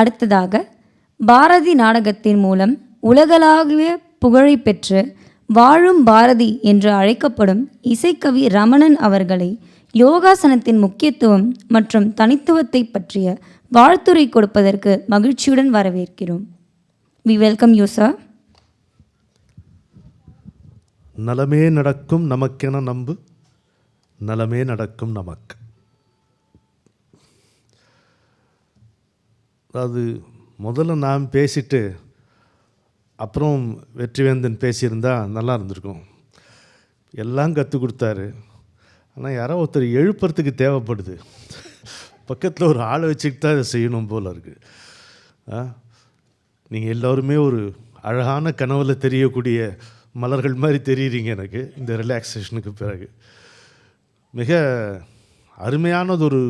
அடுத்ததாக பாரதி நாடகத்தின் மூலம் உலகளாவிய புகழை பெற்று வாழும் பாரதி என்று அழைக்கப்படும் இசைக்கவி ரமணன் அவர்களை யோகாசனத்தின் முக்கியத்துவம் மற்றும் தனித்துவத்தை பற்றிய வாழ்த்துரை கொடுப்பதற்கு மகிழ்ச்சியுடன் வரவேற்கிறோம். வி வெல்கம் யூ சார் நலமே நடக்கும் நமக்கென நம்பு நலமே நடக்கும் நமக்கு. அதாவது முதல்ல நான் பேசிட்டு அப்புறம் வெற்றிவேந்தன் பேசியிருந்தால் நல்லா இருந்திருக்கும். எல்லாம் கற்றுக் கொடுத்தாரு. ஆனால் யாரோ ஒருத்தர் எழுப்புறதுக்கு தேவைப்படுது. பக்கத்தில் ஒரு ஆளை வச்சுக்கிட்டு தான் இதை செய்யணும் போல் இருக்குது நீங்கள் எல்லோருமே ஒரு அழகான கனவுல தெரியக்கூடிய மலர்கள் மாதிரி தெரியுறீங்க எனக்கு இந்த ரிலாக்ஸேஷனுக்கு பிறகு. மிக அருமையானதொரு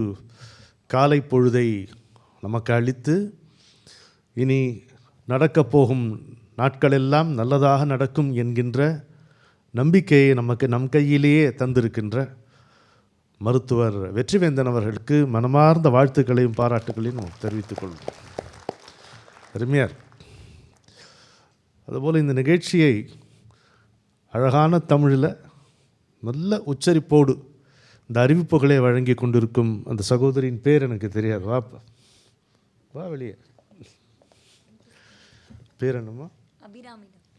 காலை பொழுதை நமக்கு அளித்து இனி நடக்கப் போகும் நாட்களெல்லாம் நல்லதாக நடக்கும் என்கின்ற நம்பிக்கையை நமக்கு நம் கையிலேயே தந்திருக்கின்ற மருத்துவர் வெற்றிவேந்தன் அவர்களுக்கு மனமார்ந்த வாழ்த்துக்களையும் பாராட்டுகளையும் தெரிவித்துக் கொள்வோம். அருமையார் அதுபோல் இந்த நிகழ்ச்சியை அழகான தமிழில் நல்ல உச்சரிப்போடு இந்த அறிவிப்புகளை வழங்கி கொண்டிருக்கும் அந்த சகோதரியின் பேர் எனக்கு தெரியாது. வாப்பா வா வெளியே. பேர் என்னம்மா?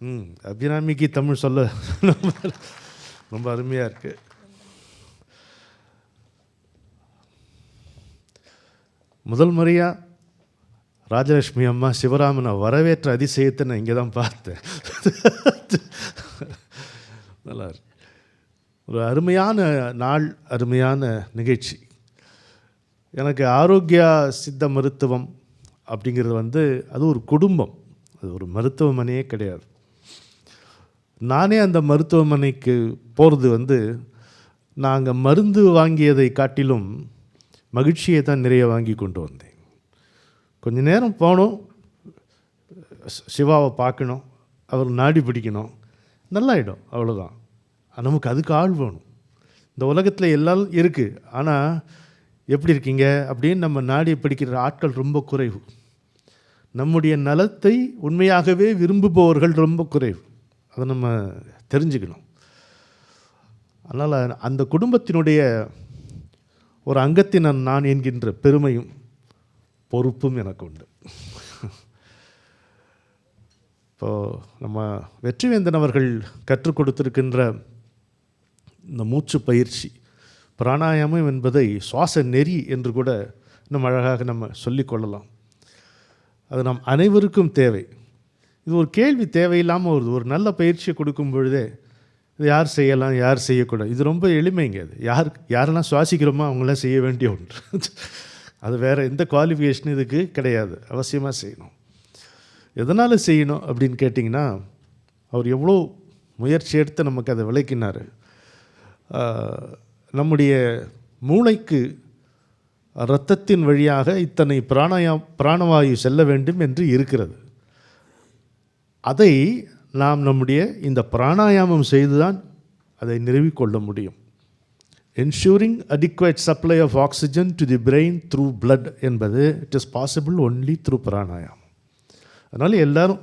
ம் அபிராமிக்கு தமிழ் சொல்ல ரொம்ப அருமையாக இருக்குது முதல் முறையாக ராஜலட்சுமி அம்மா சிவராமனை வரவேற்ற அதிசயத்தை நான் இங்கே தான் பார்த்தேன். நல்லா ஒரு அருமையான நாள் அருமையான நிகழ்ச்சி. எனக்கு ஆரோக்கியா சித்த மருத்துவம் அப்படிங்கிறது வந்து அது ஒரு குடும்பம். அது ஒரு மருத்துவமனையே கிடையாது. நானே அந்த மருத்துவமனைக்கு போகிறது வந்து நாங்கள் மருந்து வாங்கியதை காட்டிலும் மகிழ்ச்சியை தான் நிறைய வாங்கி கொண்டு வந்தேன். கொஞ்ச நேரம் போனோம். சி- சிவாவை பார்க்கணும். அவர் நாடி பிடிக்கணும். நல்லாயிடும். அவ்வளோதான் நமக்கு அதுக்கு ஆள் வேணும். இந்த உலகத்தில் எல்லாம் இருக்குது ஆனால் எப்படி இருக்கீங்க? அப்படின்னு நம்ம நாடி பிடிக்கிற ஆட்கள் ரொம்ப குறைவு. நம்முடைய நலத்தை உண்மையாகவே விரும்புபவர்கள் ரொம்ப குறைவு. அதை நம்ம தெரிஞ்சுக்கணும். அதனால் அந்த குடும்பத்தினுடைய ஒரு அங்கத்தினர் நான் என்கின்ற பெருமையும் பொறுப்பும் எனக்கு உண்டு. இப்போது நம்ம வெற்றிவேந்தன் அவர்கள் கற்றுக் கொடுத்துருக்கின்ற இந்த மூச்சு பயிற்சி பிராணாயாமம் என்பதை சுவாச நெறி என்று கூட இன்னும் அழகாக நம்ம சொல்லிக்கொள்ளலாம் அது நம் அனைவருக்கும் தேவை. இது ஒரு கேள்வி தேவையில்லாமல் வருது. ஒரு நல்ல பயிற்சியை கொடுக்கும் பொழுதே இது யார் செய்யலாம் யார் செய்யக்கூடாது? இது ரொம்ப எளிமைங்க அது. யார் யாரெல்லாம் சுவாசிக்கிறோமோ அவங்களாம் செய்ய வேண்டிய ஒன்று. அது வேறு எந்த குவாலிஃபிகேஷனும் இதுக்கு கிடையாது. அவசியமாக செய்யணும். எதனால் செய்யணும் அப்படின்னு கேட்டிங்கன்னா அவர் எவ்வளோ முயற்சி எடுத்து நமக்கு அதை விளக்கினார். நம்முடைய மூளைக்கு இரத்தத்தின் வழியாக இத்தனை பிராணாயா பிராணவாயு செல்ல வேண்டும் என்று இருக்கிறது. அதை நாம் நம்முடைய இந்த பிராணாயாமம் செய்துதான் அதை நிறுவிக்கொள்ள முடியும். Ensuring adequate supply of oxygen to the brain through blood என்பது it is possible only through pranayamam. அதனால் எல்லோரும்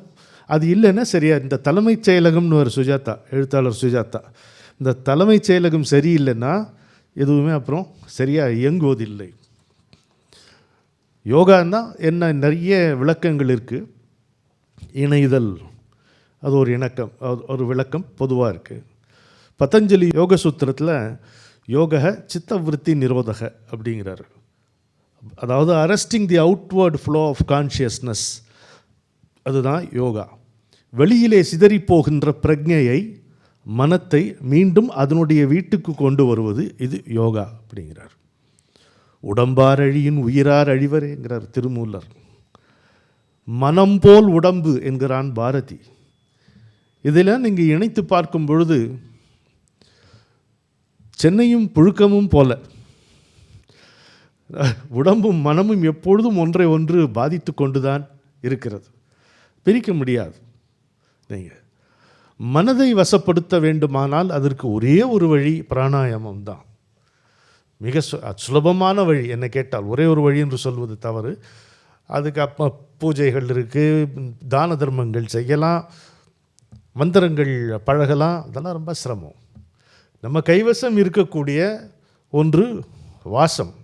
அது இல்லைன்னா சரியா இந்த தலைமைச் செயலகம்னு ஒரு சுஜாதா எழுத்தாளர் சுஜாதா இந்த தலைமைச் செயலகம் சரியில்லைன்னா எதுவுமே அப்புறம் சரியாக இயங்குவதில்லை. யோகான்னா என்ன நிறைய விளக்கங்கள் இருக்குது இணைதல் அது ஒரு இணக்கம் அது ஒரு விளக்கம் பொதுவாக இருக்குது பதஞ்சலி யோக சூத்திரத்தில் யோக சித்தவிருத்தி நிரோதக அப்படிங்கிறாரு. அதாவது arresting the outward flow of consciousness அதுதான் யோகா. வெளியிலே சிதறி போகின்ற பிரஜையை மனத்தை மீண்டும் அதனுடைய வீட்டுக்கு கொண்டு வருவது இது யோகா அப்படிங்கிறார். உடம்பார் அழியின் உயிரார் அழிவரேங்கிறார் திருமூலர். மனம் போல் உடம்பு என்கிறான் பாரதி. இதில் நீங்கள் இணைத்து பார்க்கும் பொழுது சென்னையும் புழுக்கமும் போல. உடம்பும் மனமும் எப்பொழுதும் ஒன்றை ஒன்று பாதித்து கொண்டுதான் இருக்கிறது. பிரிக்க முடியாது. நீங்கள் மனதை வசப்படுத்த வேண்டுமானால் அதற்கு ஒரே ஒரு வழி பிராணாயாமம் தான் மிக சு- சுலபமான வழி. என்னை கேட்டால் ஒரே ஒரு வழி என்று சொல்வது தவறு. அதுக்கு அப்போ பூஜைகள் இருக்குது தான தர்மங்கள் செய்யலாம் மந்திரங்கள் பழகலாம். அதெல்லாம் ரொம்ப சிரமம். நம்ம கைவசம் இருக்கக்கூடிய ஒன்று வாசம்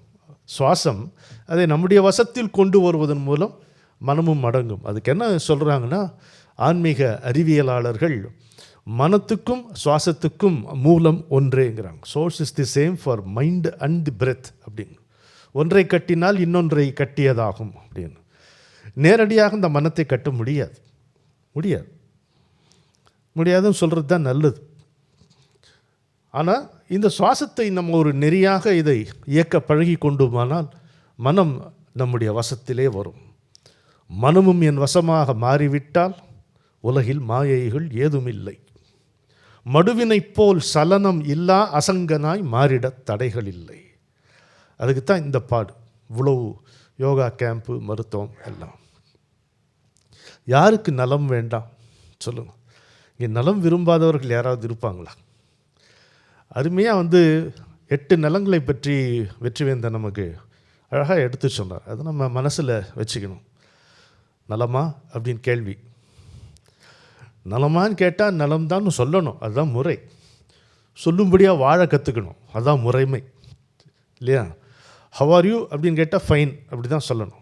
சுவாசம். அதை நம்முடைய வசத்தில் கொண்டு வருவதன் மூலம் மனமும் அடங்கும். அதுக்கு என்ன சொல்கிறாங்கன்னா ஆன்மீக அறிவியலாளர்கள் மனத்துக்கும் சுவாசத்துக்கும் மூலம் ஒன்றேங்கிறாங்க. Source is the same for mind and the breath அப்படின்னு. ஒன்றை கட்டினால் இன்னொன்றை கட்டியதாகும் அப்படின்னு. நேரடியாக இந்த மனத்தை கட்ட முடியாது. முடியாது. முடியாதுன்னு சொல்கிறது தான் நல்லது. ஆனால் இந்த சுவாசத்தை நம்ம ஒரு நெறியாக இதை இயக்க பழகி கொண்டுமானால் மனம் நம்முடைய வசத்திலே வரும். மனமும் என் வசமாக மாறிவிட்டால் உலகில் மாயைகள் ஏதுமில்லை. மடுவினைப் போல் சலனம் இல்லா அசங்கனாய் மாறிடத் தடைகள் இல்லை அதுக்கு தான் இந்த பாடு. இவ்வளவு யோகா கேம்ப்பு மருத்துவம் எல்லாம். யாருக்கு நலம் வேண்டாம்? சொல்லுங்கள் இங்கே நலம் விரும்பாதவர்கள் யாராவது இருப்பாங்களா? அருமையாக வந்து எட்டு நலங்களை பற்றி வெற்றிவேந்தன் நமக்கு அழகாக எடுத்து சொன்னார். அதை நம்ம மனசில் வச்சுக்கணும். நலமா? அப்படின்னு கேள்வி. நலமான்னு கேட்டால் நலம்தான்னு சொல்லணும். அதுதான் முறை. சொல்லும்படியாக வாழ கற்றுக்கணும் அதுதான் முறைமை. இல்லையா? ஹவ் ஆர் யூ அப்படின்னு கேட்டால் ஃபைன் அப்படி தான் சொல்லணும்.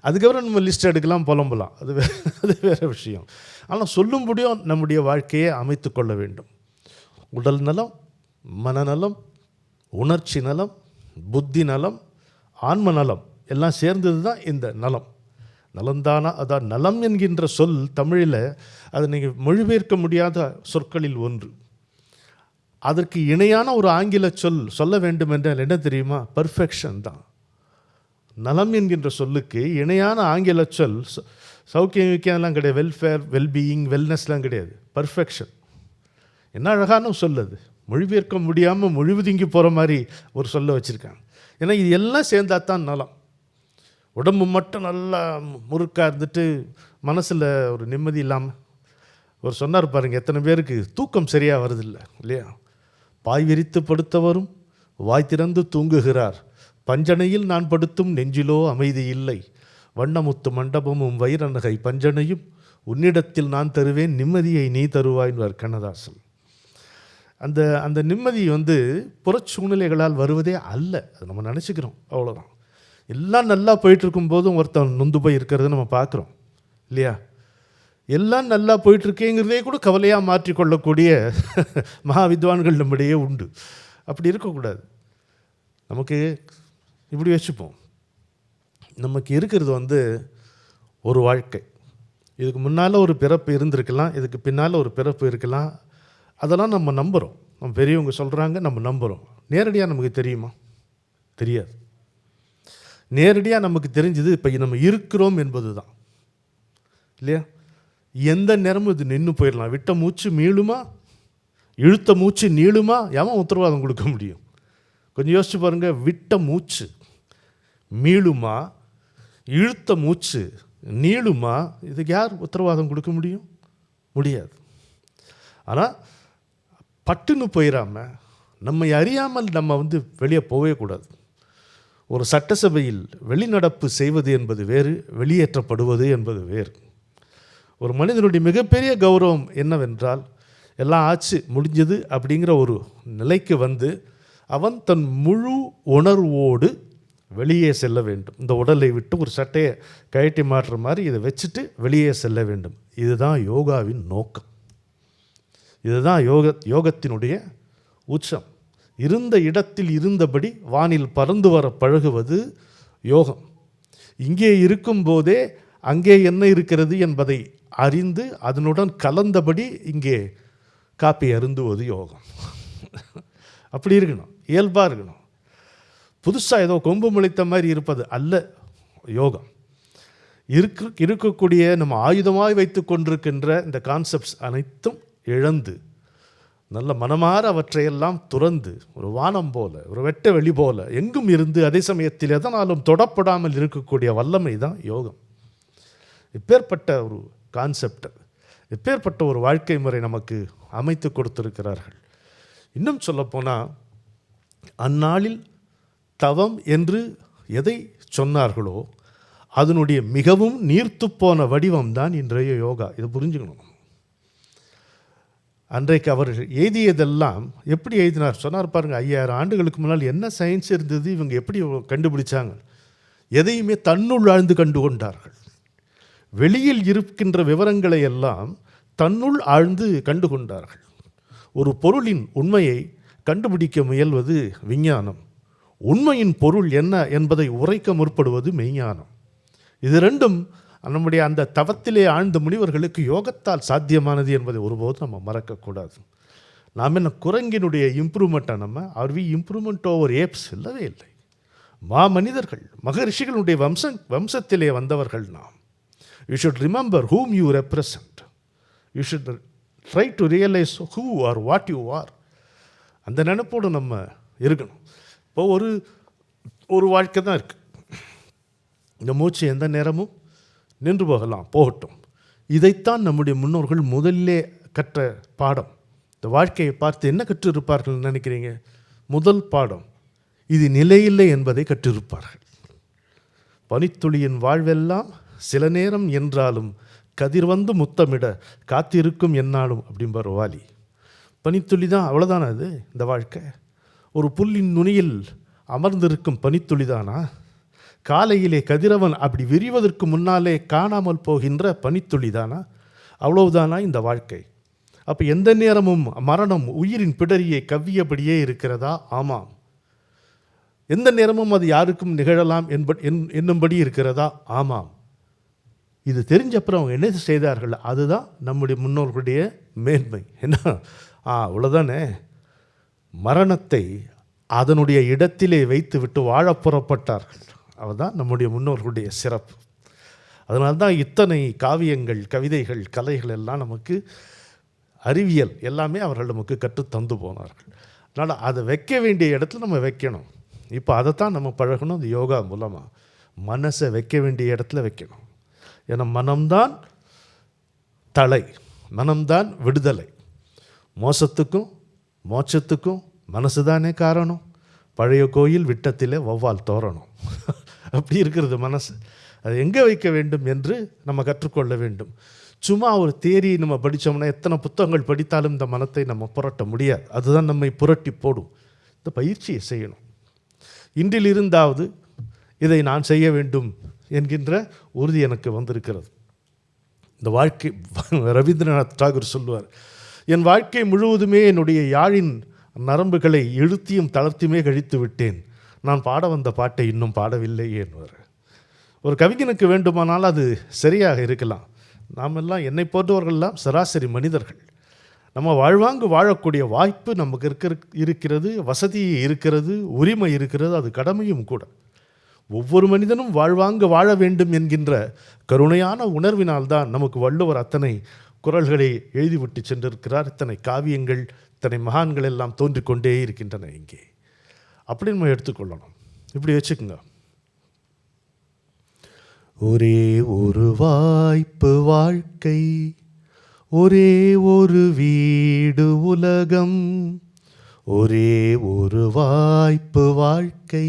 அதுக்கப்புறம் நம்ம லிஸ்ட் எடுக்கலாம் புலம்பலாம் அது வே அது வேறு விஷயம். ஆனால் சொல்லும்படியும் நம்முடைய வாழ்க்கையை அமைத்து கொள்ள வேண்டும். உடல் நலம் மனநலம் உணர்ச்சி நலம் புத்தி நலம் ஆன்ம நலம் எல்லாம் சேர்ந்தது தான் இந்த நலம். நலந்தானா? அதான் நலம் என்கின்ற சொல் தமிழில் அதை நீங்கள் மொழிபெயர்க்க முடியாத சொற்களில் ஒன்று. அதற்கு இணையான ஒரு ஆங்கில சொல் சொல்ல வேண்டும் என்றால் என்ன தெரியுமா? பர்ஃபெக்ஷன் தான். நலம் என்கின்ற சொல்லுக்கு இணையான ஆங்கில சொல் சௌக்கியம் விக்கியம்லாம் கிடையாது. வெல்ஃபேர் வெல்பீயிங் வெல்னஸ்லாம் கிடையாது. பர்ஃபெக்ஷன் என்ன அழகான சொல்லுது மொழிபெயர்க்க முடியாமல் மொழிவுதுங்கி போகிற மாதிரி ஒரு சொல்ல வச்சுருக்காங்க. ஏன்னா இது எல்லாம் சேர்ந்தா தான் நலம். உடம்பு மட்டும் நல்லா முறுக்காக இருந்துட்டு மனசில் ஒரு நிம்மதி இல்லாமல் ஒரு சொன்னார் பாருங்கள் எத்தனை பேருக்கு தூக்கம் சரியாக வருதில்லை இல்லையா? பாய் விரித்து படுத்தவரும் வாய் திறந்து தூங்குகிறார். பஞ்சனையில் நான் படுத்தும் நெஞ்சிலோ அமைதி இல்லை. வண்ணமுத்து மண்டபமும் வைரநகை பஞ்சனையும் உன்னிடத்தில் நான் தருவேன் நிம்மதியை நீ தருவாய்ன்வார் கண்ணதாசன். அந்த அந்த நிம்மதி வந்து புற சூழ்நிலைகளால் வருவதே அல்ல அது நம்ம நினச்சிக்கிறோம் அவ்வளோதான் எல்லாம் நல்லா போயிட்டுருக்கும் போதும் ஒருத்தன் நொந்து போய் இருக்கிறத நம்ம பார்க்குறோம் இல்லையா? எல்லாம் நல்லா போயிட்டுருக்கேங்கிறதே கூட கவலையாக மாற்றிக்கொள்ளக்கூடிய மகா வித்வான்கள் நம்மிடையே உண்டு. அப்படி இருக்கக்கூடாது. நமக்கு இப்படி வச்சுப்போம். நமக்கு இருக்கிறது வந்து ஒரு வாழ்க்கை. இதுக்கு முன்னால் ஒரு பிறப்பு இருந்திருக்கலாம் இதுக்கு பின்னால் ஒரு பிறப்பு இருக்கலாம். அதெல்லாம் நம்ம நம்புகிறோம் நம்ம பெரியவங்க சொல்கிறாங்க நம்ம நம்புகிறோம் நேரடியாக நமக்கு தெரியுமா? தெரியாது. நேரடியாக நமக்கு தெரிஞ்சது இப்போ நம்ம இருக்கிறோம் என்பது தான் இல்லையா? எந்த நேரமும் இது நின்று போயிடலாம் விட்ட மூச்சு மீளுமா? இழுத்த மூச்சு நீளுமா? எவன் உத்தரவாதம் கொடுக்க முடியும்? கொஞ்சம் யோசிச்சு பாருங்கள் விட்ட மூச்சு மீளுமா? இழுத்த மூச்சு நீளுமா? இதுக்கு யார் உத்தரவாதம் கொடுக்க முடியும்? முடியாது. ஆனால் பட்டுன்னு போயிடாம நம்மை அறியாமல் நம்ம வந்து வெளியே போகவே கூடாது. ஒரு சட்டசபையில் வெளிநடப்பு செய்வது என்பது வேறு வெளியேற்றப்படுவது என்பது வேறு. ஒரு மனிதனுடைய மிகப்பெரிய கௌரவம் என்னவென்றால் எல்லாம் ஆச்சு முடிஞ்சது அப்படிங்கிற ஒரு நிலைக்கு வந்து அவன் தன் முழு உணர்வோடு வெளியே செல்ல வேண்டும். இந்த உடலை விட்டு ஒரு சட்டையை கழட்டி மாட்டுற மாதிரி இதை வச்சுட்டு வெளியே செல்ல வேண்டும். இதுதான் யோகாவின் நோக்கம். இதுதான் யோக யோகத்தினுடைய உச்சம். இருந்த இடத்தில் இருந்தபடி வானில் பறந்து வர பழகுவது யோகம். இங்கே இருக்கும்போதே அங்கே என்ன இருக்கிறது என்பதை அறிந்து அதனுடன் கலந்தபடி இங்கே காப்பி அருந்துவது யோகம். அப்படி இருக்கணும் இயல்பாக இருக்கணும். புதுசாக ஏதோ கொம்பு முளைத்த மாதிரி இருப்பது அல்ல யோகம். இருக்கு இருக்கக்கூடிய நம்ம ஆயுதமாய் வைத்து கொண்டிருக்கின்ற இந்த கான்செப்ட்ஸ் அனைத்தும் இழந்து நல்ல மனமாற அவற்றையெல்லாம் துறந்து ஒரு வானம் போல ஒரு வெட்ட வெளி போல எங்கும் இருந்து அதே சமயத்தில் எதனாலும் தொடப்படாமல் இருக்கக்கூடிய வல்லமை தான் யோகம். இப்பேற்பட்ட ஒரு கான்செப்ட் இப்பேற்பட்ட ஒரு வாழ்க்கை முறை நமக்கு அமைத்து கொடுத்திருக்கிறார்கள். இன்னும் சொல்லப்போனால் அந்நாளில் தவம் என்று எதை சொன்னார்களோ அதனுடைய மிகவும் நீர்த்துப்போன வடிவம் தான் இன்றைய யோகா. இதை புரிஞ்சுக்கணும். அன்றைக்கு அவர் எழுதியதெல்லாம் எப்படி எழுதினார்? சொன்னார் பாருங்கள் ஐயாயிரம் ஆண்டுகளுக்கு முன்னால் என்ன சயின்ஸ் இருந்தது இவங்க எப்படி கண்டுபிடிச்சாங்க? எதையுமே தன்னுள் ஆழ்ந்து கண்டு கொண்டார்கள் வெளியில் இருக்கின்ற விவரங்களை எல்லாம் தன்னுள் ஆழ்ந்து கண்டு கொண்டார்கள் ஒரு பொருளின் உண்மையை கண்டுபிடிக்க முயல்வது விஞ்ஞானம். உண்மையின் பொருள் என்ன என்பதை உரைக்க முற்படுவது மெய்ஞானம். இது ரெண்டும் நம்முடைய அந்த தவத்திலே ஆழ்ந்த முனிவர்களுக்கு யோகத்தால் சாத்தியமானது என்பதை ஒருபோதும் நம்ம மறக்கக்கூடாது. நாம் என்ன குரங்கினுடைய இம்ப்ரூவ்மெண்ட்டாக நம்ம are we improvement over apes இல்லவே இல்லை. மா மனிதர்கள் மகரிஷிகளுடைய வம்சம் வம்சத்திலே வந்தவர்கள் நாம். You should remember whom you represent you should try to realise who are what you are அந்த நினைப்போடு நம்ம இருக்கணும். இப்போ ஒரு ஒரு வாழ்க்கை தான் இருக்குது இந்த மூச்சு எந்த நேரமும் நின்று போகலாம் போகட்டும். இதைத்தான் நம்முடைய முன்னோர்கள் முதல்லே கற்ற பாடம். இந்த வாழ்க்கையை பார்த்து என்ன கற்றிருப்பார்கள் நினைக்கிறீங்க? முதல் பாடம் இது நிலையில்லை என்பதை கற்றிருப்பார்கள். பனித்துளியின் வாழ்வெல்லாம் சில நேரம் என்றாலும் கதிர் வந்து முத்தமிட காத்திருக்கும் என்னாலும் அப்படிம்பார் வாலி பனித்துளி தான் அவ்வளோதானா அது இந்த வாழ்க்கை? ஒரு புல்லின் நுனியில் அமர்ந்திருக்கும் பனித்துளி தானா காலையிலே கதிரவன் அப்படி விரிவதற்கு முன்னாலே காணாமல் போகின்ற பனித்துளிதானா? அவ்வளவுதானா இந்த வாழ்க்கை? அப்போ எந்த நேரமும் மரணம் உயிரின் பிடரியை கவ்வியபடியே இருக்கிறதா? ஆமாம். எந்த நேரமும் அது யாருக்கும் நிகழலாம் என்ப என்- என்னும்படி இருக்கிறதா? ஆமாம். இது தெரிஞ்சப்புறம் அவங்க என்ன செய்தார்கள்? அதுதான் நம்முடைய முன்னோர்களுடைய மேன்மை. என்ன? ஆ அவ்வளோதானே மரணத்தை அதனுடைய இடத்திலே வைத்துவிட்டு வாழப் புறப்பட்டார்கள். அதுதான் நம்முடைய முன்னோர்களுடைய சிறப்பு. அதனால்தான் இத்தனை காவியங்கள் கவிதைகள் கலைகள் எல்லாம் நமக்கு அறிவியல் எல்லாமே அவர்கள் நமக்கு கற்றுத் தந்து போனார்கள். அதனால் அதை வைக்க வேண்டிய இடத்துல நம்ம வைக்கணும். இப்போ அதைத்தான் நம்ம பழகணும். அந்த யோகா மூலமாக மனசை வைக்க வேண்டிய இடத்துல வைக்கணும். ஏன்னா மனம்தான் தலை. மனம்தான் விடுதலை. மோசத்துக்கும் மோட்சத்துக்கும் மனசு தானே காரணம். பழைய கோயில் விட்டத்திலே வௌவால் தோரணும் அப்படி இருக்கிறது மனசு. அது எங்கே வைக்க வேண்டும் என்று நம்ம கற்றுக்கொள்ள வேண்டும். சும்மா ஒரு தேரி நம்ம படித்தோம்னா எத்தனை புத்தகங்கள் படித்தாலும் இந்த மனத்தை நம்ம புரட்ட முடியாது. அதுதான் நம்மை புரட்டி போடும். இந்த பயிற்சியை செய்யணும். இன்றில் இருந்தாவது இதை நான் செய்ய வேண்டும் என்கின்ற உறுதி எனக்கு வந்திருக்கிறது. இந்த வாழ்க்கை ரவீந்திரநாத் தாகூர் சொல்லுவார் என் வாழ்க்கை முழுவதுமே என்னுடைய யாழின் நரம்புகளை இழுத்தியும் தளர்த்தியுமே கழித்து விட்டேன். நான் பாட வந்த பாட்டை இன்னும் பாடவில்லை என்பவர். ஒரு கவிஞனுக்கு வேண்டுமானால் அது சரியாக இருக்கலாம். நாம் எல்லாம் என்னை போன்றவர்கள்லாம் சராசரி மனிதர்கள். நம்ம வாழ்வாங்கு வாழக்கூடிய வாய்ப்பு நமக்கு இருக்கிற இருக்கிறது வசதி இருக்கிறது உரிமை இருக்கிறது அது கடமையும் கூட. ஒவ்வொரு மனிதனும் வாழ்வாங்கு வாழ வேண்டும் என்கின்ற கருணையான உணர்வினால்தான் நமக்கு வள்ளுவர் அத்தனை குரல்களை எழுதிவிட்டு சென்றிருக்கிறார். இத்தனை காவியங்கள் இத்தனை மகான்கள் எல்லாம் தோன்றிக்கொண்டே இருக்கின்றன இங்கே. அப்படி நம்ம எடுத்துக்கொள்ளணும். இப்படி வச்சுக்கோங்க. ஒரே ஒரு வாய்ப்பு வாழ்க்கை ஒரே ஒரு வீடு உலகம் ஒரே ஒரு வாய்ப்பு வாழ்க்கை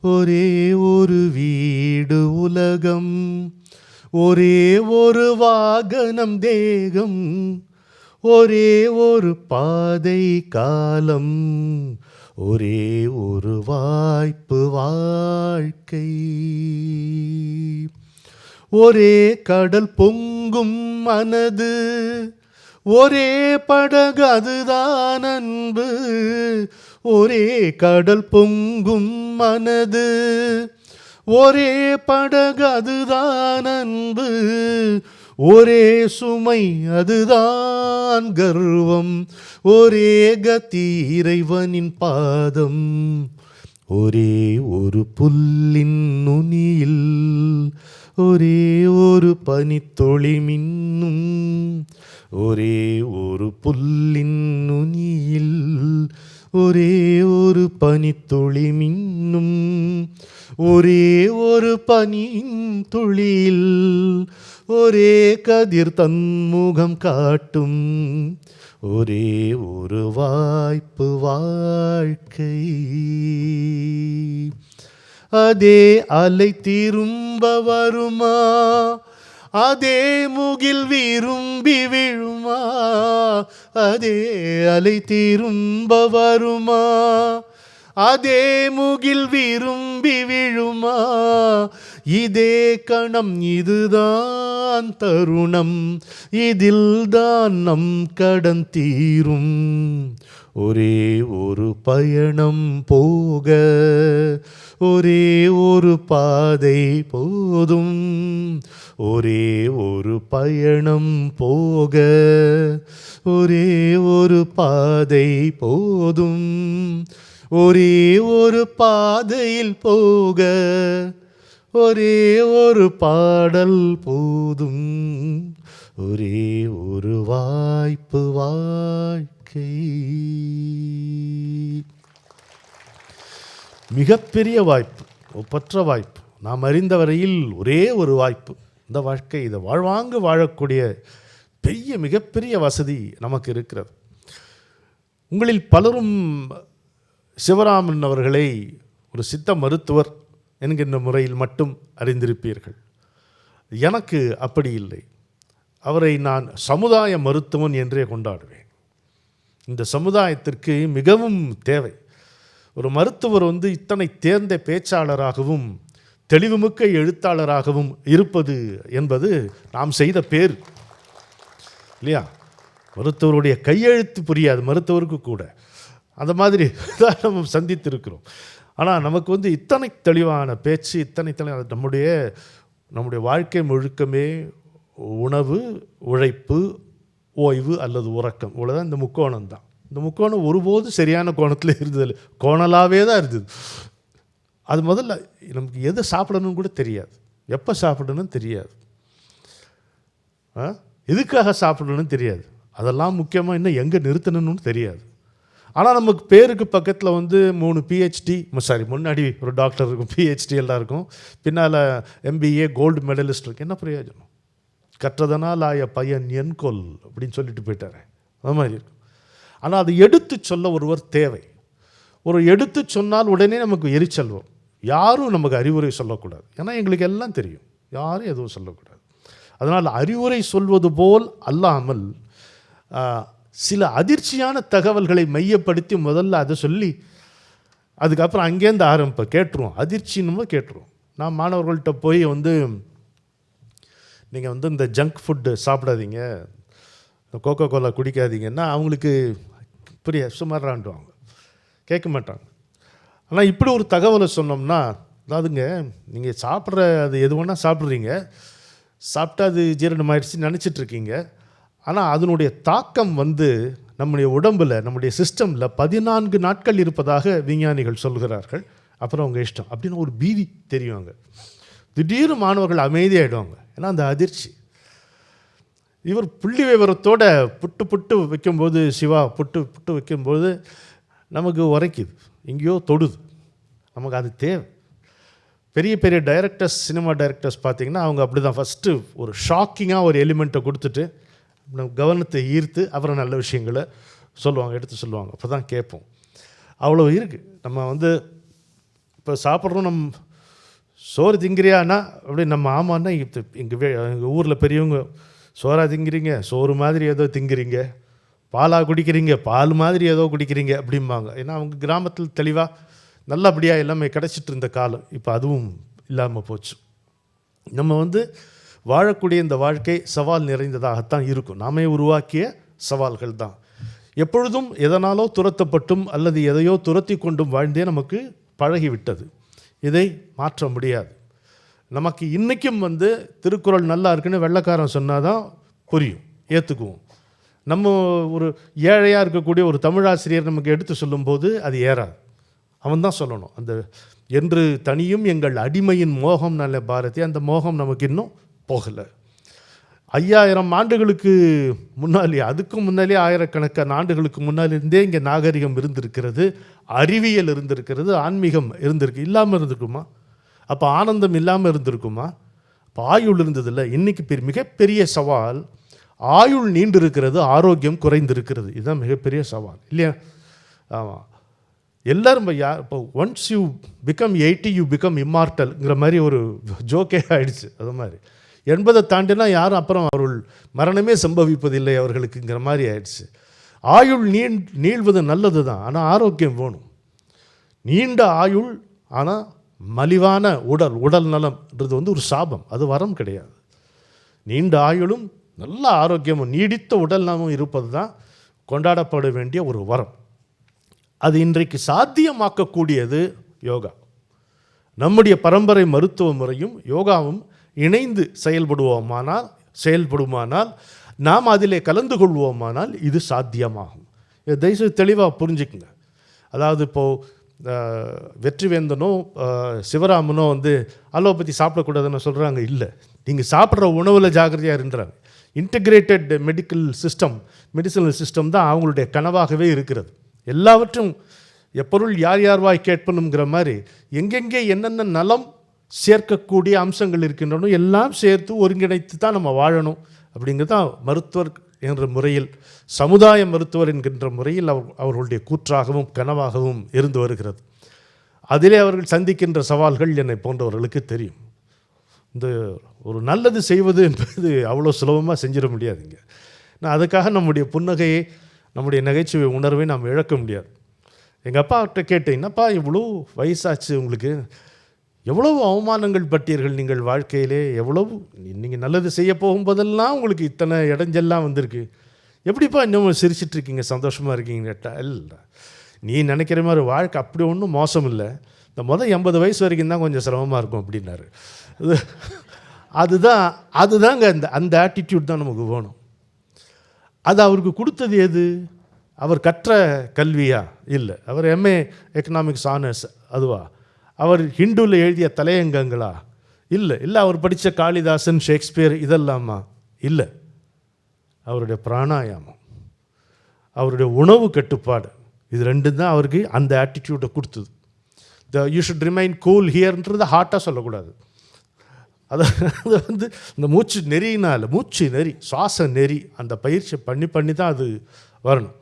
ஒரே ஒரு வீடு உலகம் ஒரே ஒரு வாகனம் தேகம் ஒரே ஒரு பாதை காலம் ஒரே ஒரு வாய்ப்பு வாழ்க்கை. ஒரே கடல் பொங்கும் மனது ஒரே படகு அதுதான் அன்பு. ஒரே கடல் பொங்கும் மனது ஒரே படகு அதுதான் அன்பு. ஒரே சுமை அதுதான் கர்வம் ஒரே கதி இறைவனின் பாதம் ஒரே ஒரு புல்லின் நுனியில் ஒரே ஒரு பனித்தொளி மின்னும் ஒரே ஒரு புல்லின் நுனியில் ஒரே ஒரு பனித்துளி மின்னும் ஒரே ஒரு பனியின் துளியில் ஒரே கதிர் தன்முகம் காட்டும். ஒரே ஒரு வாய்ப்பு வாழ்க்கை. அதே அலை திரும்ப வருமா? அதே முகில் விரும்பி விழுமா? அதே அலை திரும்ப வருமா? அதே முகில் விரும்பி விழுமா இதே கணம் இதுதான் தருணம் இதில்தான் நம் கடன் தீரும் ஒரே ஒரு பயணம் போக ஒரே ஒரு பாதை போதும் ஒரே ஒரு பயணம் போக ஒரே ஒரு பாதை போதும் ஒரே ஒரு பாதையில் போக ஒரே ஒரு பாடல் போதும் ஒரே ஒரு வாய்ப்பு வாழ்க்கை. மிகப்பெரிய வாய்ப்பு ஒப்பற்ற வாய்ப்பு. நாம் அறிந்த வரையில் ஒரே ஒரு வாய்ப்பு. இந்த வாழ்க்கை இதை வாழ்வாங்கு வாழக்கூடிய பெரிய மிகப்பெரிய வசதி நமக்கு இருக்கிறது. உங்களில் பலரும் சிவராமன் அவர்களை ஒரு சித்த மருத்துவர் என்கின்ற முறையில் மட்டும் அறிந்திருப்பீர்கள். எனக்கு அப்படி இல்லை. அவரை நான் சமுதாய மருத்துவன் என்றே கொண்டாடுவேன். இந்த சமுதாயத்திற்கு மிகவும் தேவை. ஒரு மருத்துவர் வந்து இத்தனை தேர்ந்த பேச்சாளராகவும் தெளிவுமிக்க எழுத்தாளராகவும் இருப்பது என்பது நாம் செய்த பேர் இல்லையா? மருத்துவருடைய கையெழுத்து புரியாது மருத்துவருக்கு கூட. அந்த மாதிரி தான் நம்ம சந்தித்திருக்கிறோம். ஆனால் நமக்கு வந்து இத்தனை தெளிவான பேச்சு இத்தனை தெளிவான நம்முடைய நம்முடைய வாழ்க்கை முழுக்கமே உணவு உழைப்பு ஓய்வு அல்லது உறக்கம். இவ்வளோதான் இந்த முக்கோணம் தான். இந்த முக்கோணம் ஒருபோதும் சரியான கோணத்தில் இருந்ததில்லை. கோணலாகவே தான் இருந்தது. அது முதல்ல நமக்கு எதை சாப்பிடணும்னு கூட தெரியாது. எப்போ சாப்பிடணும்னு தெரியாது. ஆ? எதுக்காக சாப்பிடணும்னு தெரியாது. அதெல்லாம் முக்கியமாக இன்னும் எங்கே நிறுத்தணும்னு தெரியாது. ஆனால் நமக்கு பேருக்கு பக்கத்தில் வந்து மூணு பிஹெச்டி சாரி முன்னாடி ஒரு டாக்டர் இருக்கும் பிஹெச்டி எல்லாம் இருக்கும். பின்னால் எம்பிஏ கோல்டு மெடலிஸ்ட் இருக்கு. என்ன பிரயோஜனம்? கற்றதனால் ஆய பையன் என் கொல் அப்படின்னு சொல்லிட்டு போயிட்டாரு. அது மாதிரி இருக்கும். ஆனால் அதை எடுத்து சொல்ல ஒருவர் தேவை. ஒரு எடுத்து சொன்னால் உடனே நமக்கு எரிச்சல் வரும் யாரும் நமக்கு அறிவுரை சொல்லக்கூடாது. ஏன்னா எங்களுக்கு எல்லாம் தெரியும். யாரும் எதுவும் சொல்லக்கூடாது. அதனால் அறிவுரை சொல்வது போல் அல்லாமல் சில அதிர்ச்சியான தகவல்களை மையப்படுத்தி முதல்ல அதை சொல்லி அதுக்கப்புறம் அங்கேருந்து ஆரம்பிப்போம் கேட்டுருவோம். அதிர்ச்சின்னு கேட்டுருவோம். நான் மாணவர்கள்ட்ட போய் வந்து நீங்கள் வந்து இந்த ஜங்க் ஃபுட்டு சாப்பிடாதீங்க. கோகோ கோலா குடிக்காதீங்கன்னா அவங்களுக்கு புரிய சுமாராண்டுவாங்க கேட்க மாட்டாங்க. ஆனால் இப்படி ஒரு தகவலை சொன்னோம்னா அதாவதுங்க நீங்கள் சாப்பிட்ற அது எது வேணால் சாப்பிட்றீங்க. சாப்பிட்டா அது ஜீரணமாயிடுச்சு நினச்சிட்ருக்கீங்க. ஆனால் அதனுடைய தாக்கம் வந்து நம்முடைய உடம்பில் நம்முடைய சிஸ்டமில் பதினான்கு நாட்கள் இருப்பதாக விஞ்ஞானிகள் சொல்கிறார்கள். அப்புறம் அவங்க இஷ்டம். அப்படின்னு ஒரு பீதி தெரியுவாங்க திடீர்னு மாணவர்கள் அமைதியாகிடுவாங்க ஏன்னா அந்த அதிர்ச்சி. இவர் புள்ளி விவரத்தோட புட்டு புட்டு வைக்கும்போது சிவா புட்டு புட்டு வைக்கும்போது நமக்கு உரைக்குது. எங்கேயோ தொடுது. நமக்கு அது தேவை. பெரிய பெரிய டைரக்டர்ஸ் சினிமா டைரக்டர்ஸ் பார்த்திங்கன்னா அவங்க அப்படி தான் ஃபஸ்ட்டு ஒரு ஷாக்கிங்காக ஒரு எலிமெண்ட்டை கொடுத்துட்டு நம்ம கவனத்தை ஈர்த்து அப்புறம் நல்ல விஷயங்களை சொல்லுவாங்க எடுத்து சொல்லுவாங்க. அப்போ தான் கேட்போம். அவ்வளோ இருக்குது நம்ம வந்து இப்போ சாப்பிட்றோம் நம் சோறு திங்கிறியானா அப்படி நம்ம ஆமான்னா எங்கள் எங்கள் ஊரில் பெரியவங்க சோறாக திங்கிறீங்க சோறு மாதிரி ஏதோ திங்கிறீங்க பாலாக குடிக்கிறீங்க பால் மாதிரி ஏதோ குடிக்கிறீங்க அப்படிம்பாங்க. ஏன்னா அவங்க கிராமத்தில் தெளிவாக நல்லபடியாக எல்லாமே கிடச்சிட்டு இருந்த காலம். இப்போ அதுவும் இல்லாமல் போச்சு. நம்ம வந்து வாழக்கூடிய இந்த வாழ்க்கை சவால் நிறைந்ததாகத்தான் இருக்கும். நாமே உருவாக்கிய சவால்கள் தான் எப்பொழுதும் எதனாலோ துரத்தப்பட்டும் அல்லது எதையோ துரத்தி கொண்டும் வாழ்ந்தே நமக்கு பழகிவிட்டது. இதை மாற்ற முடியாது. நமக்கு இன்றைக்கும் வந்து திருக்குறள் நல்லா இருக்குன்னு வெள்ளைக்காரன் சொன்னால் தான் புரியும். ஏற்றுக்குவோம் நம்ம ஒரு ஏழையாக இருக்கக்கூடிய ஒரு தமிழாசிரியர் நமக்கு எடுத்து சொல்லும்போது அது ஏறாது. அவன் தான் சொல்லணும். அந்த என்று தனியும் எங்கள் அடிமையின் மோகம் நல்ல பாரதி அந்த மோகம் நமக்கு இன்னும் போகலை. ஐயாயிரம் ஆண்டுகளுக்கு முன்னாலே அதுக்கும் முன்னாலே ஆயிரக்கணக்கான ஆண்டுகளுக்கு முன்னாலிருந்தே இங்கே நாகரிகம் இருந்திருக்கிறது அறிவியல் இருந்திருக்கிறது ஆன்மீகம் இருந்திருக்கு. இல்லாமல் இருந்திருக்குமா? அப்போ ஆனந்தம் இல்லாமல் இருந்திருக்குமா? அப்போ ஆயுள் இருந்ததில்ல. இன்றைக்கி பெரிய மிகப்பெரிய சவால் ஆயுள் நீண்டிருக்கிறது ஆரோக்கியம் குறைந்திருக்கிறது. இதுதான் மிகப்பெரிய சவால். இல்லையா? ஆமாம் எல்லாரும் யார் இப்போ once you become eighty you become இம்மார்டல்ங்கிற மாதிரி ஒரு ஜோக்கே ஆகிடுச்சு அது மாதிரி. எண்பதை தாண்டினா யாரும் அப்புறம் அவர்கள் மரணமே சம்பவிப்பதில்லை அவர்களுக்குங்கிற மாதிரி ஆயிடுச்சு. ஆயுள் நீண் நீள்வது நல்லது தான் ஆனால் ஆரோக்கியம் வேணும். நீண்ட ஆயுள் ஆனால் மலிவான உடல் உடல் நலம்ன்றது வந்து ஒரு சாபம் அது வரம் கிடையாது. நீண்ட ஆயுளும் நல்ல ஆரோக்கியமும் நீடித்த உடல் நலமும் இருப்பது தான் கொண்டாடப்பட வேண்டிய ஒரு வரம். அது இன்றைக்கு சாத்தியமாக்கக்கூடியது யோகா. நம்முடைய பரம்பரை மருத்துவ முறையும் யோகாவும் இணைந்து செயல்படுவோமானால் செயல்படுமானால் நாம் அதிலே கலந்து கொள்வோமானால் இது சாத்தியமாகும். இதை தயவுசெய்து தெளிவாக புரிஞ்சுக்குங்க. அதாவது இப்போது வெற்றிவேந்தனோ சிவராமனோ வந்து அலோபதி சாப்பிடக்கூடாதுன்னு சொல்கிறாங்க இல்லை. நீங்கள் சாப்பிட்ற உணவில் ஜாக்கிரதையாக இருந்துறாங்க integrated medical system medicinal system தான் அவங்களுடைய கனவாகவே இருக்கிறது. எல்லாவற்றும் எப்பொருள் யார் யார் வாய் கேட்பணுங்கிற மாதிரி எங்கெங்கே என்னென்ன நலம் சேர்க்கக்கூடிய அம்சங்கள் இருக்கின்றன எல்லாம் சேர்த்து ஒருங்கிணைத்து தான் நம்ம வாழணும் அப்படிங்கிறது தான் மருத்துவர் என்ற முறையில் சமுதாய மருத்துவர் என்கின்ற முறையில் அவர் அவர்களுடைய கூற்றாகவும் கனவாகவும் இருந்து வருகிறது. அதிலே அவர்கள் சந்திக்கின்ற சவால்கள் என்னை போன்றவர்களுக்கு தெரியும். இந்த ஒரு நல்லது செய்வது என்பது அவ்வளோ சுலபமாக செஞ்சிட முடியாதுங்க நான் அதுக்காக நம்முடைய புன்னகையை நம்முடைய நகைச்சுவை உணர்வை நாம் இழக்க முடியாது. எங்கள் அப்பாட்ட கேட்டேன் என்னப்பா இவ்வளோ வயசாச்சு உங்களுக்கு? எவ்வளவு அவமானங்கள் பட்டீர்கள் நீங்கள் வாழ்க்கையிலே? எவ்வளவு? நீங்கள் நல்லது செய்ய போகும்போதெல்லாம் உங்களுக்கு இத்தனை இடைஞ்செல்லாம் வந்திருக்கு. எப்படிப்பா இன்னும் சிரிச்சிட்டு இருக்கீங்க? சந்தோஷமாக இருக்கீங்க கேட்டா இல்லை. நீ நினைக்கிற மாதிரி வாழ்க்கை அப்படி ஒன்றும் மோசம் இல்லை இந்த மொதல் எண்பது வயசு வரைக்கும் தான் கொஞ்சம் சிரமமாக இருக்கும் அப்படின்னாரு. அதுதான் அதுதாங்க அந்த அந்த ஆட்டிடியூட் தான் நமக்கு வேணும். அது அவருக்கு கொடுத்தது எது? அவர் கற்ற கல்வியா? இல்லை. அவர் எம்ஏ எக்கனாமிக்ஸ் ஆனர்ஸ் அதுவா? அவர் ஹிந்துவில் எழுதிய தலையங்கங்களா? இல்லை. இல்லை அவர் படித்த காளிதாசன் ஷேக்ஸ்பியர் இதெல்லாமா? இல்லை. அவருடைய பிராணாயாமம் அவருடைய உணவு கட்டுப்பாடு இது ரெண்டும் தான் அவருக்கு அந்த ஆட்டிடியூட்டை கொடுத்தது. That you should remain cool ஹியர்ன்றது ஹார்ட்டாக சொல்லக்கூடாது. அது அது வந்து இந்த மூச்சு நெறியினால் மூச்சு நெறி சுவாச நெறி அந்த பயிற்சி பண்ணி பண்ணி தான் அது வரணும்.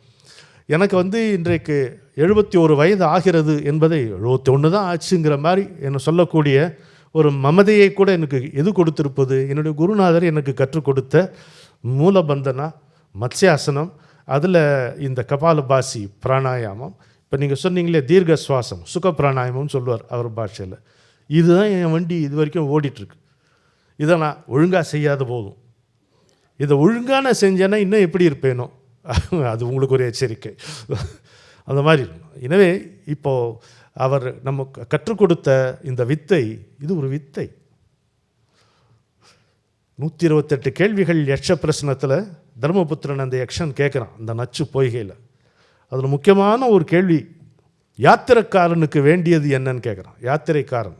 எனக்கு வந்து இன்றைக்கு எழுபத்தி ஒரு வயது ஆகிறது என்பதை எழுபத்தி ஒன்று தான் ஆச்சுங்கிற மாதிரி என்னை சொல்லக்கூடிய ஒரு மமதையை கூட எனக்கு எது கொடுத்திருப்பது? என்னுடைய குருநாதர் எனக்கு கற்றுக் கொடுத்த மூலபந்தனா மத்ஸ்யாசனம் அதில் இந்த கபாலபாசி பிராணாயாமம். இப்போ நீங்கள் சொன்னீங்களே தீர்க்க சுவாசம் சுக பிராணாயாமம்னு சொல்லுவார் அவர் பாஷையில். இதுதான் என் வண்டி இது வரைக்கும் ஓடிட்டுருக்கு. இதை நான் ஒழுங்காக செய்யாத போதும். இதை ஒழுங்கான செஞ்சேன்னா இன்னும் எப்படி இருப்பேனோ? அது உங்களுக்கு ஒரு எச்சரிக்கை. அந்த மாதிரி. எனவே இப்போது அவர் நமக்கு கற்றுக் கொடுத்த இந்த வித்தை இது ஒரு வித்தை. நூற்றி இருபத்தெட்டு கேள்விகள் யக்ஷ பிரசனத்தில் தர்மபுத்திரன் அந்த யக்ஷன் கேட்குறான் அந்த நச்சு பொய்கையில். அதில் முக்கியமான ஒரு கேள்வி யாத்திரைக்காரனுக்கு வேண்டியது என்னன்னு கேட்குறான் யாத்திரைக்காரன்.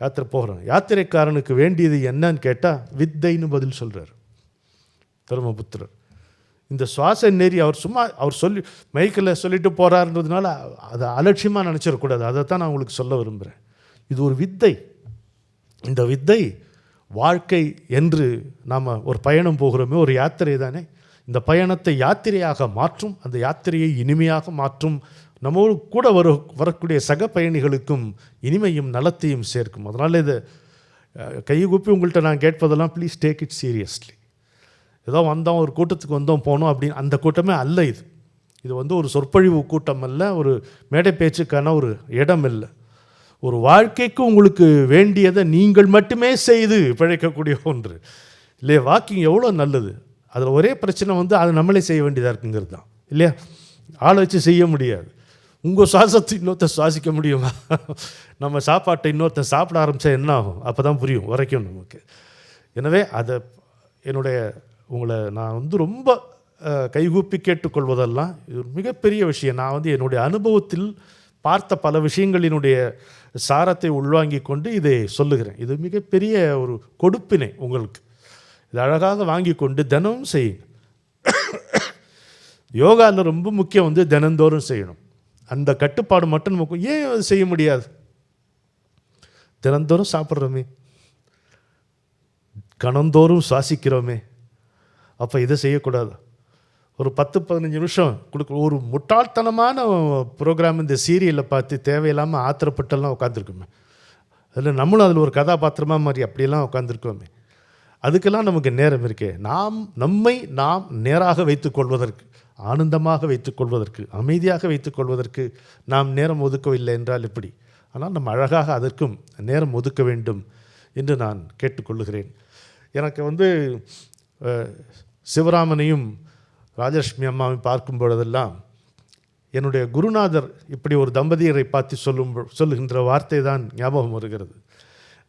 யாத்திரை போகிறான். யாத்திரைக்காரனுக்கு வேண்டியது என்னன்னு கேட்டால் வித்தைன்னு பதில் சொல்கிறார் தர்மபுத்திரர். இந்த சுவாச நெறி அவர் சும்மா அவர் சொல்லி மைக்கில் சொல்லிட்டு போகிறாருன்றதுனால அதை அலட்சியமாக நினச்சிடக்கூடாது. அதை தான் நான் உங்களுக்கு சொல்ல விரும்புகிறேன் இது ஒரு வித்தை. இந்த வித்தை வாழ்க்கை என்று நாம் ஒரு பயணம் போகிறோமே ஒரு யாத்திரை தானே? இந்த பயணத்தை யாத்திரையாக மாற்றும் அந்த யாத்திரையை இனிமையாக மாற்றும் நம்மோடு கூட வர வரக்கூடிய சக பயணிகளுக்கும் இனிமையும் நலத்தையும் சேர்க்கும். அதனால் இதை கையை கூப்பி உங்கள்கிட்ட நான் கேட்பதெல்லாம் ப்ளீஸ் டேக் இட் சீரியஸ்லி ஏதோ வந்தோம் ஒரு கூட்டத்துக்கு வந்தோம் போனோம் அப்படின்னு அந்த கூட்டமே அல்ல இது. இது வந்து ஒரு சொற்பொழிவு கூட்டம் அல்ல ஒரு மேடை பேச்சுக்கான ஒரு இடம் இல்லை ஒரு வாழ்க்கைக்கு உங்களுக்கு வேண்டியதை நீங்கள் மட்டுமே செய்து பிழைக்கக்கூடிய ஒன்று. இல்லையா? வாக்கிங் எவ்வளோ நல்லது. அதில் ஒரே பிரச்சனை வந்து அதை நம்மளே செய்ய வேண்டியதாக இருக்குங்கிறது தான். இல்லையா? ஆளை வச்சு செய்ய முடியாது. உங்கள் சுவாசத்தை இன்னொருத்தர் சுவாசிக்க முடியுமா? நம்ம சாப்பாட்டை இன்னொருத்த சாப்பிட ஆரம்பித்தா என்ன ஆகும்? அப்போ தான் புரியும் வரைக்கும் நமக்கு. எனவே அதை என்னுடைய உங்களை நான் வந்து ரொம்ப கைகூப்பி கேட்டுக்கொள்வதெல்லாம் இது ஒரு மிகப்பெரிய விஷயம். நான் வந்து என்னுடைய அனுபவத்தில் பார்த்த பல விஷயங்களினுடைய சாரத்தை உள்வாங்கி கொண்டு இதை சொல்லுகிறேன். இது மிகப்பெரிய ஒரு கொடுப்பினை உங்களுக்கு. இது அழகாக வாங்கி கொண்டு தினமும் செய்யுங்க யோகாவில் ரொம்ப முக்கியம் வந்து தினந்தோறும் செய்யணும். அந்த கட்டுப்பாடு மட்டும் நமக்கு ஏன் அது செய்ய முடியாது? தினந்தோறும் சாப்பிட்றோமே. கணந்தோறும் சுவாசிக்கிறோமே. அப்போ இதை செய்யக்கூடாது. ஒரு பத்து பதினஞ்சு நிமிஷம் கொடுக்க ஒரு முட்டாள்தனமான ப்ரோக்ராம் இந்த சீரியலில் பார்த்து தேவையில்லாமல் ஆத்திரப்பட்டெல்லாம் உட்காந்துருக்குமே அதில் நம்மளும் அதில் ஒரு கதாபாத்திரமாக மாதிரி அப்படியெல்லாம் உட்காந்துருக்கோமே அதுக்கெல்லாம் நமக்கு நேரம் இருக்கே. நாம் நம்மை நாம் நேராக வைத்துக்கொள்வதற்கு ஆனந்தமாக வைத்துக்கொள்வதற்கு அமைதியாக வைத்துக்கொள்வதற்கு நாம் நேரம் ஒதுக்கவில்லை என்றால் எப்படி? ஆனால் நம்ம அழகாக அதற்கும் நேரம் ஒதுக்க வேண்டும் என்று நான் கேட்டுக்கொள்ளுகிறேன். எனக்கு வந்து சிவராமனையும் ராஜலட்சுமி அம்மாவையும் பார்க்கும் பொழுதெல்லாம் என்னுடைய குருநாதர் இப்படி ஒரு தம்பதியரை பார்த்து சொல்லும் சொல்லுகின்ற வார்த்தை தான் ஞாபகம் வருகிறது.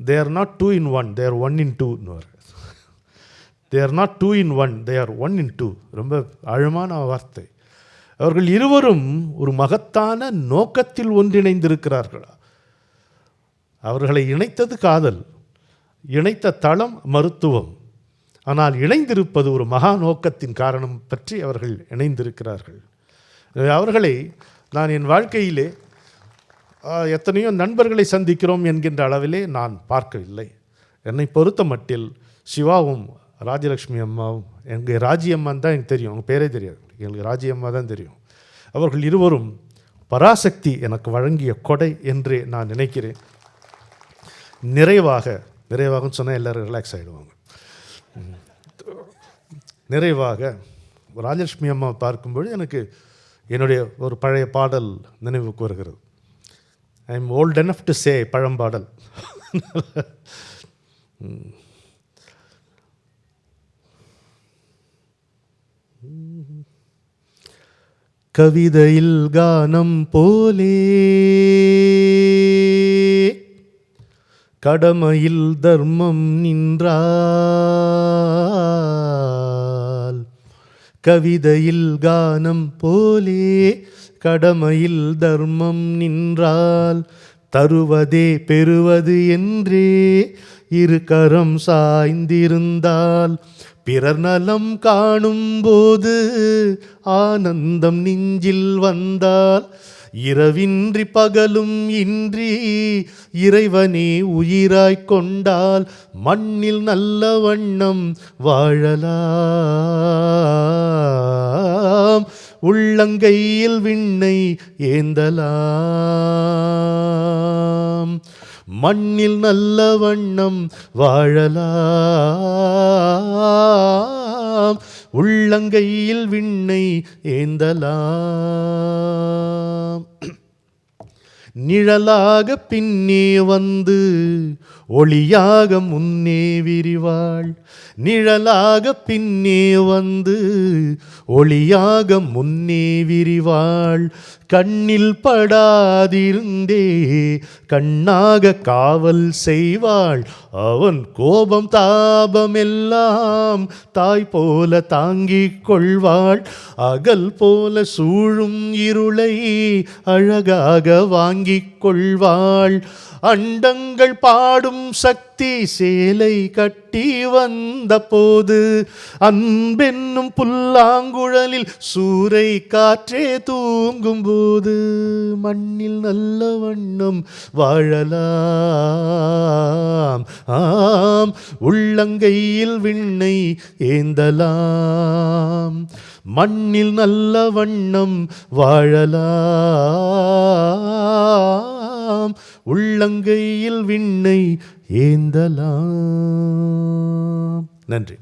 They are not two in one they are one in டூன்னு they are not two in one they are one in two ரொம்ப ஆழமான வார்த்தை. அவர்கள் இருவரும் ஒரு மகத்தான நோக்கத்தில் ஒன்றிணைந்திருக்கிறார்களா? அவர்களை இணைத்தது காதல் இணைத்த தளம் மருத்துவம். ஆனால் இணைந்திருப்பது ஒரு மகா நோக்கத்தின் காரணம் பற்றி அவர்கள் இணைந்திருக்கிறார்கள். அவர்களை நான் என் வாழ்க்கையிலே எத்தனையோ நண்பர்களை சந்திக்கிறோம் என்கின்ற அளவிலே நான் பார்க்கவில்லை. என்னை பொறுத்த மட்டில் சிவாவும் ராஜலக்ஷ்மி அம்மாவும் எங்கள் ராஜி தான் எனக்கு தெரியும். அவங்க பேரே தெரியாது. எங்களுக்கு ராஜியம்மா தான் தெரியும். அவர்கள் இருவரும் பராசக்தி எனக்கு வழங்கிய கொடை என்று நான் நினைக்கிறேன். நிறைவாக நிறைவாகன்னு சொன்னால் எல்லாரும் ரிலாக்ஸ் ஆகிடுவாங்க நிறைவாக ராஜலட்சுமி அம்மா பார்க்கும்பொழுது எனக்கு என்னுடைய ஒரு பழைய பாடல் நினைவுக்கு வருகிறது I am old enough to say பழம்பாடல். கவிதையில் கானம் போலே கடமையில் தர்மம் நின்றால் கவிதையில் கானம் போலே கடமையில் தர்மம் நின்றால் தருவதே பெறுவது என்றே இரு கரம் சாய்ந்திருந்தால் பிறர் நலம் காணும்போது ஆனந்தம் நெஞ்சில் வந்தால் இரவின்றி பகலும் இன்றி இறைவனே உயிராய்க் கொண்டால் மண்ணில் நல்ல வண்ணம் வாழலாம். உள்ளங்கையில் விண்ணை ஏந்தலாம். மண்ணில் நல்ல வண்ணம் வாழலாம். உள்ளங்கையில் விண்ணை ஏந்தலாம். நிழலாக பின்னே வந்து ஒளியாக முன்னே விரிவாள். நிழலாக பின்னே வந்து ஒளியாக முன்னே விரிவாள். கண்ணில் படாதிருந்தே கண்ணாக காவல் செய்வாள். அவன் கோபம் தாபமெல்லாம் தாய் போல தாங்கிக் கொள்வாள். அகல் போல சூழும் இருளை அழகாக வாங்கிக் கொள்வாள். அண்டங்கள் பாடும் சக்தி சேலை கட்டி வந்த போது அன்பென்னும் புல்லாங்குழலில் சூறை காற்றே தூங்கும் போது மண்ணில் நல்ல வண்ணம் வாழலாம். ஆம் உள்ளங்கையில் விண்ணை ஏந்தலாம். மண்ணில் நல்ல வண்ணம் வாழலாம். உள்ளங்கையில் விண்ணை ஏந்தலாம். நன்றி.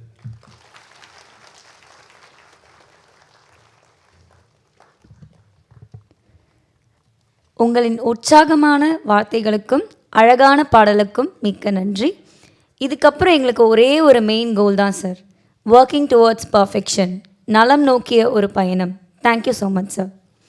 உங்களின் உற்சாகமான வார்த்தைகளுக்கும் அழகான பாடலுக்கும் மிக்க நன்றி. இதுக்கப்புறம் எங்களுக்கு ஒரே ஒரு மெயின் கோல் தான் சார் ஒர்க்கிங் டுவர்ட்ஸ் பர்ஃபெக்ஷன் நலம் நோக்கிய ஒரு பயணம். Thank you so much sir